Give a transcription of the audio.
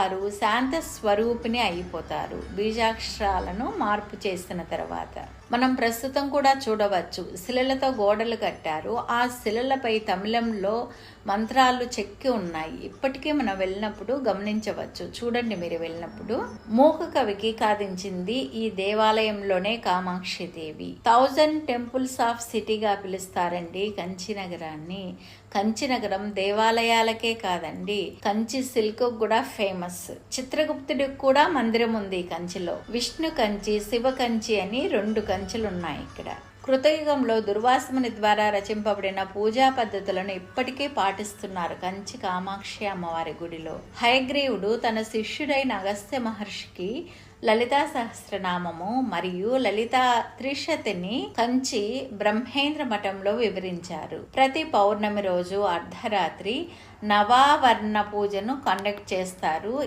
వారు శాంత స్వరూపిణి అయిపోతారు. బీజాక్షరాలను మార్పు చేసిన తర్వాత. మనం ప్రస్తుతం కూడా చూడవచ్చు. శిలలతో గోడలు కట్టారు. ఆ శిలలపై తమిళంలో మంత్రాలు చెక్కి ఉన్నాయి. ఇప్పటికీ మనం వెళ్ళినప్పుడు గమనించవచ్చు. చూడండి మీరు వెళ్ళినప్పుడు. మూక కవికి కాదించింది ఈ దేవాలయంలోనే Kamakshi Devi. Thousand temples of సిటీగా పిలుస్తారండి కంచి నగరాన్ని. కంచి నగరం దేవాలయాలకే కాదండి. కంచి సిల్క్ కూడా ఫేమస్. చిత్రగుప్తుడికి కూడా మందిరం ఉంది కంచిలో. విష్ణు కంచి శివ కంచి అని రెండు కంచి ఉన్నాయి ఇక్కడ. కృతయుగంలో దుర్వాసముని ద్వారా రచింపబడిన పూజా పద్ధతులను ఇప్పటికీ పాటిస్తున్నారు కంచి కామాక్షి అమ్మవారి గుడిలో. హయగ్రీవుడు తన శిష్యుడైన అగస్త్య మహర్షికి లలితా సహస్రనామము మరియు లలితా త్రిశతిని కంచి బ్రహ్మేంద్ర మఠంలో వివరించారు. ప్రతి పౌర్ణమి రోజు అర్ధరాత్రి నవావర్ణ పూజను కండక్ట్ చేస్తారు.